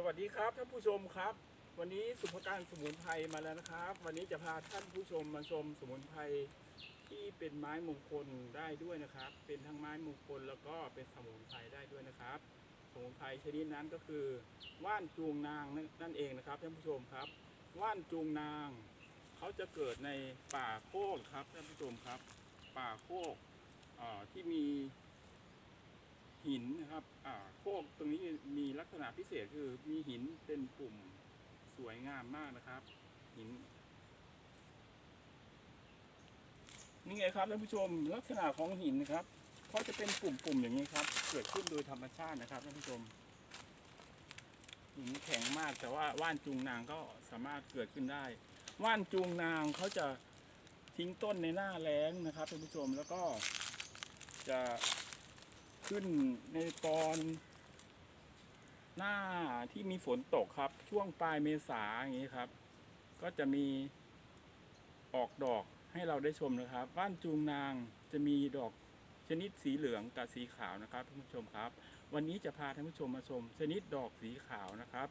สวัสดีครับท่านผู้ชมครับ วันนี้สุภการสมุนไพรมาแล้วนะครับ วันนี้จะพาท่านผู้ชมมาชมสมุนไพรที่เป็นไม้มงคลได้ด้วยนะครับ เป็นทั้งไม้มงคลแล้วก็เป็นสมุนไพรได้ด้วยนะครับ สมุนไพรชนิดนั้นก็คือ ว่านจูงนางนั่นเองนะครับท่านผู้ชมครับ ว่านจูงนางเขาจะเกิดในป่าโคกครับท่านผู้ชมครับ ป่าโคกที่มี หินนะครับอ่าโคกตรงนี้มีลักษณะพิเศษคือมีหินเป็นปุ่มสวยงามมากนะครับ หิน นี่ไงครับท่านผู้ชมลักษณะของหินนะครับเขาจะเป็นปุ่มๆอย่างนี้ครับ เกิดขึ้นโดยธรรมชาตินะครับท่านผู้ชมหินแข็งมากแต่ว่าว่านจูงนางก็สามารถเกิดขึ้นได้ ว่านจูงนางเขาจะทิ้งต้นในหน้าแล้งนะครับท่านผู้ชมแล้วก็จะ ขึ้นในตอน หน้าที่มีฝนตกครับ ช่วงปลายเมษาอย่างนี้ครับ ก็จะมีออกดอกให้เราได้ชมนะครับ บ้านจูงนางจะมีดอกชนิดสีเหลืองกับสีขาวนะครับท่านผู้ชมครับ วันนี้จะพาท่านผู้ชมมาชม ชนิดดอกสีขาวนะครับ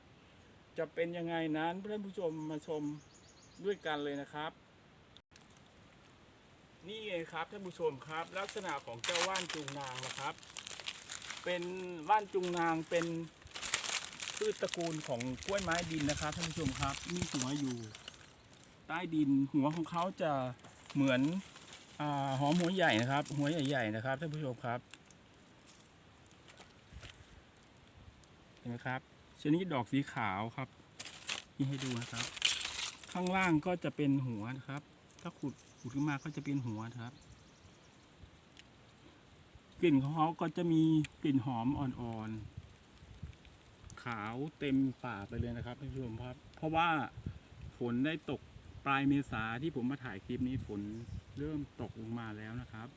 จะเป็นยังไงนั้นท่านผู้ชมมาชมด้วยกันเลยนะครับ นี่ไงครับท่านผู้ชมครับ ลักษณะของเจ้าว่านจูงนางนะครับ เป็นว่านจูงนางเป็นพืชตระกูลของกล้วยไม้ดินนะครับท่านผู้ชมครับ มีหัวอยู่ ใต้ดินหัวของเขาจะเหมือนอหอมหัวใหญ่นะครับ หัวใหญ่ๆนะครับท่านผู้ชมครับเห็นไหมครับชนิดดอกสีขาวครับนี่ให้ดูนะครับ ข้างล่างก็จะเป็นหัวนะครับ ถ้าขุดขุดขึ้นมาก็จะเป็นหัวนะครับ กลิ่นของเขาก็จะมีกลิ่นหอมอ่อนๆ ขาวเต็มป่าไปเลยนะครับท่านผู้ชมครับ เพราะว่าฝนได้ตกปลายเมษาที่ผมมาถ่ายคลิปนี้ฝนเริ่มตกลงมาแล้วนะครับ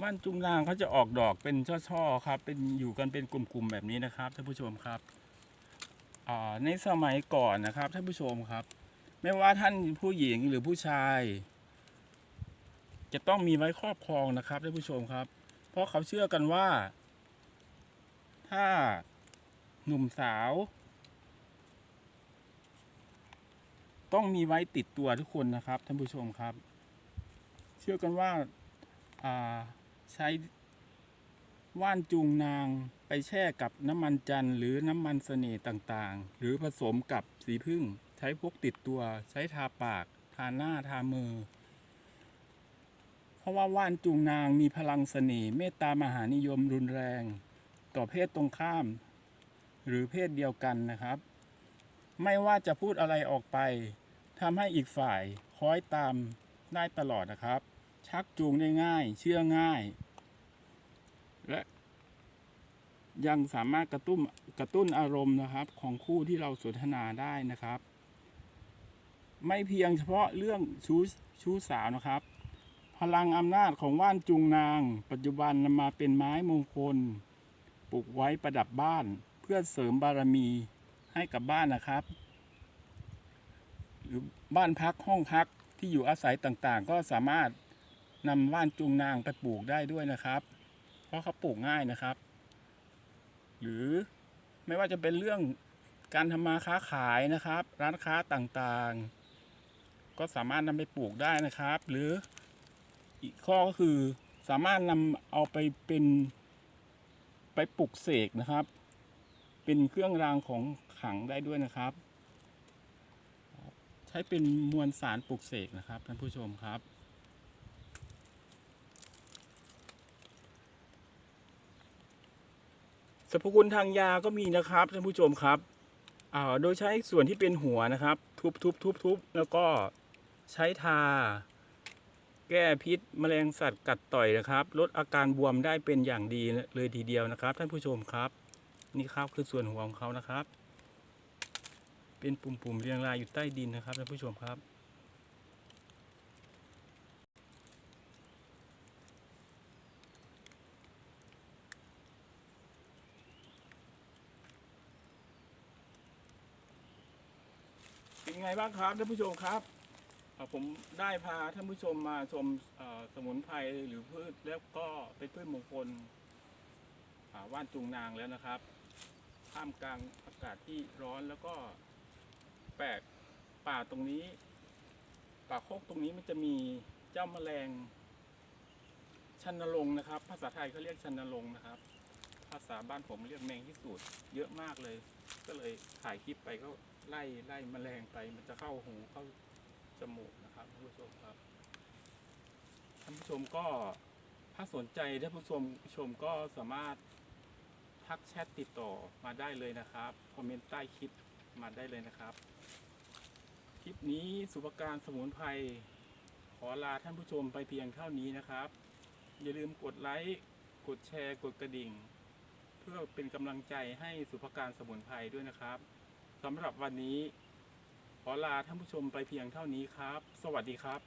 ว่านจุงนางเขาจะออกดอกเป็นช่อๆครับ เป็นอยู่กันเป็นกลุ่มๆแบบนี้นะครับท่านผู้ชมครับในสมัยก่อนนะครับท่านผู้ชมครับ ไม่ว่าท่านผู้หญิงหรือผู้ชาย จะต้องมีไว้ครอบครองนะครับท่านผู้ชมครับ เพราะเขาเชื่อกันว่า ถ้าหนุ่มสาว ต้องมีไว้ติดตัวทุกคนนะครับท่านผู้ชมครับ เชื่อกันว่าอ่า ใช้ว่านจูงนางไปแช่กับน้ำมันจันทร์หรือน้ำมันเสน่ห์ต่างๆ หรือผสมกับสีผึ้งใช้พกติดตัว ใช้ทาปาก ทาหน้าทามือ เพราะว่าว่านจูงนางมีพลังเสน่ห์เมตตามหานิยมรุนแรง ต่อเพศตรงข้าม หรือเพศเดียวกันนะครับ ไม่ว่าจะพูดอะไรออกไปทำให้อีกฝ่ายคล้อยตามได้ตลอดนะครับ ชักจูงได้ง่าย เชื่อง่าย และยังสามารถกระตุ้นกระตุ้นอารมณ์นะครับ ของคู่ที่เราสนทนาได้นะครับ ไม่เพียงเฉพาะเรื่องชู้ชู้สาวนะครับ พลังอำนาจของว่านจูงนาง ปัจจุบันนำมาเป็นไม้มงคลปลูกไว้ประดับบ้าน เพื่อเสริมบารมีให้กับบ้านนะครับ หรือบ้านพักห้องพักที่อยู่อาศัยต่างๆ ก็สามารถ นำว่านจูงนางไปปลูกได้ด้วยนะครับ เพราะเขาปลูกง่ายนะครับ หรือไม่ว่าจะเป็นเรื่องการทำมาค้าขายนะครับ ร้านค้าต่างๆ ก็สามารถนำไปปลูกได้นะครับ หรืออีกข้อก็คือสามารถนำเอาไปเป็นไปปลูกเสกนะครับ เป็นเครื่องรางของขลังได้ด้วยนะครับ ใช้เป็นมวลสารปลูกเสกนะครับท่านผู้ชมครับ สรรพคุณทางยาก็มีนะครับท่านผู้ชมครับอ่าโดยใช้ส่วนที่เป็นหัวนะครับ ทุบทุบทุบทุบแล้วก็ใช้ทา แก้พิษแมลงสัตว์กัดต่อยนะครับ ลดอาการบวมได้เป็นอย่างดีเลยทีเดียวนะครับ ท่านผู้ชมครับ นี่ครับคือส่วนหัวของเขานะครับ เป็นปุ่มๆเรียงรายอยู่ใต้ดินนะครับท่านผู้ชมครับ ไงบ้างครับท่านผู้ชมครับผมได้พาท่านผู้ชมมาชมสมุนไพรหรือพืชแล้วก็เป็นพืชมงคลว่านจุงนางแล้วนะครับท่ามกลางอากาศที่ร้อนแล้วก็แปลกป่าตรงนี้ ป่าโคกตรงนี้มันจะมีเจ้าแมลงชันนรงนะครับ ภาษาไทยเขาเรียกชันนรงนะครับ ภาษาบ้านผมเรียกแมงที่สูดเยอะมากเลย ก็เลยถ่ายคลิปไปก็ ไล่ไล่แมลงไปมันจะเข้าหูเข้าจมูกนะครับท่านผู้ชมครับท่านผู้ชมก็ถ้าสนใจท่านผู้ชมผู้ชมก็สามารถทักแชทติดต่อมาได้เลยนะครับคอมเมนต์ใต้คลิปมาได้เลยนะครับ คลิปนี้สุภการสมุนไพรขอลาท่านผู้ชมไปเพียงเท่านี้นะครับ อย่าลืมกดไลค์กดแชร์ กดกระดิ่ง เพื่อเป็นกำลังใจให้สุภการสมุนไพรด้วยนะครับ สำหรับวันนี้ ขอลาท่านผู้ชมไปเพียงเท่านี้ครับ สวัสดีครับ